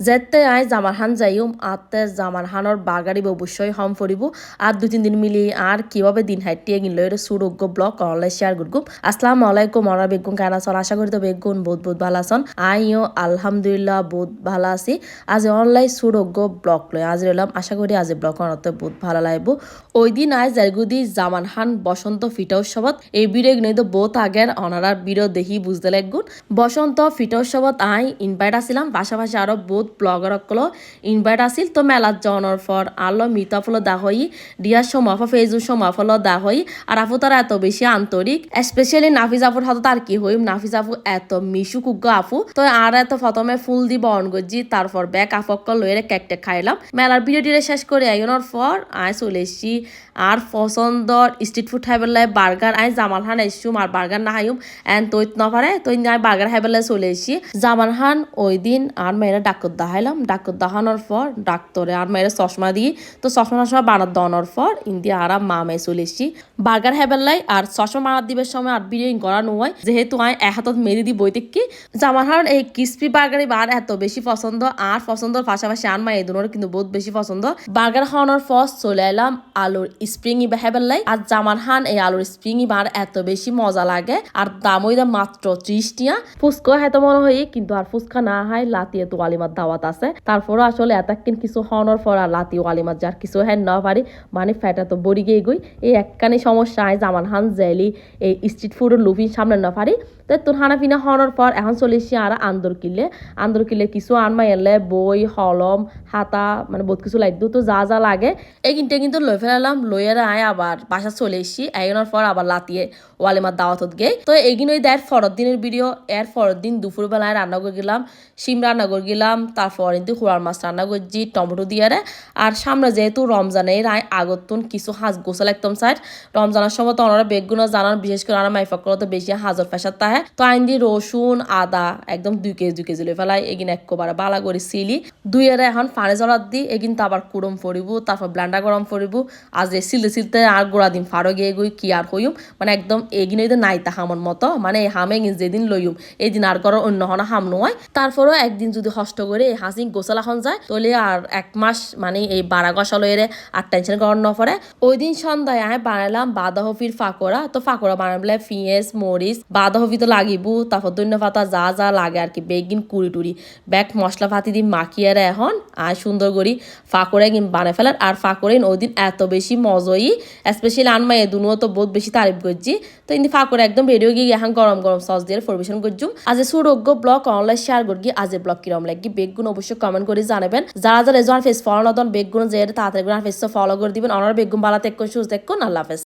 যেতে আই জামার হান যাইম আতে জামার হানর বাগাড়িব অবশ্যই হম ফরিব আর দু তিন দিন মিলি আর কীভাবে দিন হাইটিয়ে গিল এর সুরোগ্য ব্লক অনলাইন শেয়ার করগুম আসসালাম আলাইকুম অনার বেগুন কেন আছেন আশা করি তো বেগুন বহুত বহুত ভালো আছেন। আইও আলহামদুলিল্লাহ বহুত ভালো আছি। আজ অনলাইন সুরোগ্য ব্লগ লয় আজ রইলাম আশা করি আজ ব্লক অনতে বহুত ভালো লাগবো ওই দিন আজ জারগুদি জামান হান বসন্ত ফিটা উৎসবত এই ভিডিও কিন্তু বহুত আগের অনারার ভিডিও দেখি বুঝতে লাগুন বসন্ত ফিটা উৎসবত আই ইনভাইট আসিলাম পাশাপাশি আরও বহুত ব্লগার সকলো ইনভাইট আছিল তো মেলাত জনের ফর আলো মিতা ফলো দা হই ডিয়ার সময় ফেসবুক সময় ফলো দা হই আর আপু তারা এত বেশি আন্তরিক স্পেশালি নাফিজ আফুর হাতে তার কি হইম নাফিজ আফু এত মিশু কুগ্গ আফু। তো আর এত প্রথমে ফুল দি বরণ গজি তারপর ব্যাগ আফক্ক লইরে কেক টেক খাইলাম মেলার ভিডিওটিরে শেষ করে আইনের পর আই চলে এসছি আর পছন্দর স্ট্রিট ফুড খাইবেলাই বার্গার আই জামাল হান এসছুম আর বার্গার না হাইম এন তৈত নপারে তৈ আই বার্গার খাইবেলাই চলে এসছি জামাল হান ওই দিন আর মেয়েরা ডাক্তার দাহাইলাম ডাক্তার দাহানোর পর ডাক্তরে আর মেয়েরা চশমা দিয়ে, তো চশমা চশমা বানার দানোর পর ইন্দি আর মা মেয়ে চলে এসছি। বার্গার খাইবেলাই আর চশমা বানার দিবের সময় আর বিরিয়ানি করা নয় যেহেতু আই এক হাতত মেরি দি বইতে কি হান এই ক্রিসপি বার্গারই বার এত বেশি পছন্দ, আর পছন্দর পাশাপাশি আর মা এই কিন্তু বহুত বেশি পছন্দ। বার্গার খাওয়ানোর পর চলে এলাম আলুর স্প্রিংই বেহাবেলাই আর জামান হান এই আলুর স্প্রিংই বার এত বেশি মজা লাগে, আর দাম মাত্র ত্রিশ টিয়া। ফুচকা হয়তো মনে হয় কিন্তু আর ফুচকা না হয় লাতিয়ে তো আলিমার দাওয়াত আছে। তারপরও আসলে এতক্ষণ কিছু পর আর লাতি আলিমার যার কিছু হ্যাঁ না পারি। মানে ফ্যাটা তো বড়ি গিয়ে গই। এই একখানি সমস্যা হয় জামান হান জেলি, এই স্ট্রিট ফুডের লুফিন সামনে না পারি। তো তোর হানা ফিনা হওয়ানোর পর এখন চলে এসছি আর আন্দর কিলে আন্দর কিলে কিছু আনমাই এলে বই, হলম, হাতা মানে বহুত কিছু লাগতো তো যা যা লাগে। এই কিনতে কিন্তু লই ফেলালাম লইয়ের আয় আবার বাসা চলে এসছি। এগোনোর পর আবার লাতিয়ে ওয়ালিমার দাওয়াতত গে তো এগিন ওই দেয় ফরত দিনের ভিডিও এর ফরত দিন দুপুরবেলায় রান্না করে গেলাম, শিম রান্না করে গেলাম তারপর কিন্তু খোয়ার মাছ রান্না করছি টমেটো দিয়ে আর সামনে যেহেতু রমজানের আয় আগতুন কিছু হাঁস গোসল একদম সাইড, রমজানের সময় তো ওনারা বেগগুলো জানান, বিশেষ করে ওনারা মাইফাকগুলো তো বেশি হাজর ফেসার তাহে। তো আইন দিয়ে রসুন, আদা একদম দুই কেজি দুই কেজি লই ফেলাই, এগিন একবারে বালা করে সিলি। দুই এর এখন ফাড়ে জলার দি, এগিন তো আবার কুড়ম ফরিব, তারপর ব্লান্ডা গরম ফরিব। আজ যে সিলতে সিলতে আর গোড়া দিন ফাড়ো গিয়ে গই, কি আর হইম? মানে একদম এগিন হইতে নাইতা হামন মতো। মানে এই হামে যেদিন লইম এই দিন আর করো অন্য হনা হাম নয়। তারপরও একদিন যদি হষ্ট করে এই হাসি গোসলা খন যায়। তাহলে আর এক মাস মানে এই বাড়া গসা লইরে আর টেনশন করার ন পরে। ওই দিন সন্ধ্যায় আমি বানালাম বাঁধাকপির ফাঁকড়া। তো ফাঁকড়া বানাবলে পিঁয়াজ মরিচ, বাঁধাকপি তো লাগিব, তারপর ধন্য পাতা যা যা লাগে আর কি, বেগিন, কুড়ি টুড়ি। ব্যাগ মশলা পাতি দিয়ে মাখিয়ে এখন আর সুন্দর করি ফাঁকড়ে কিন বানায় ফেলার। আর ফাঁকড়ে ওই দিন এত বেশি মজই স্পেশালি আনমাই দুনুও তো বহুত বেশি তারিফ করছি। তো ইন্দি ফাঁকড়ে একদম রেডিও গিয়ে এখন গরম গরম সস দিয়ে পরিবেশন করছুম। আজ সুরোগ্য ব্লগ অনলাইন শেয়ার করি আজ ব্লগ কিরম লাগি বেগগুন অবশ্যই কমেন্ট করে জানাবেন। যারা যারা এজন ফেস ফলো নতন বেগগুন যে তাড়াতাড়ি ফেস ফলো করে দিবেন। অনার বেগগুন বালা দেখুন সুজ দেখুন আল্লাহ হাফেজ।